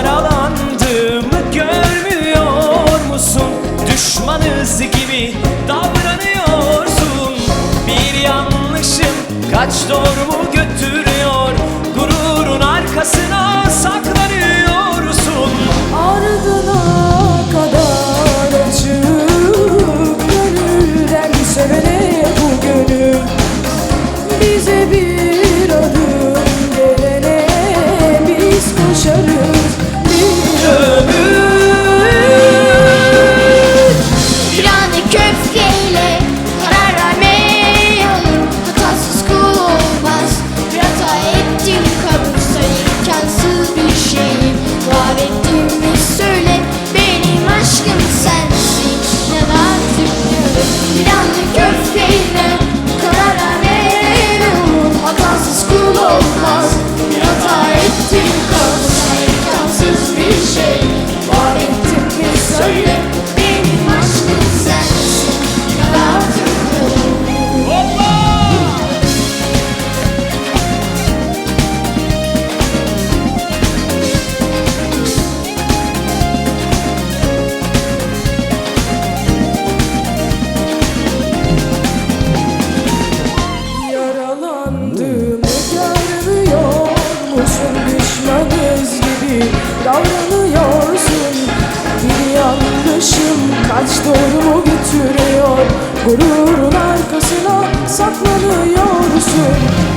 yaralandığımı görmüyor musun? Düşmanız gibi davranıyorsun Bir yanlışım kaç doğrumu götürüyor Gururun arkasına Yaptığımı görmüyor musun düşmanız gibi davranıyorsun. Bir yanlışım kaç doğrumu bitiriyor Gururun arkasına saklanıyorsun.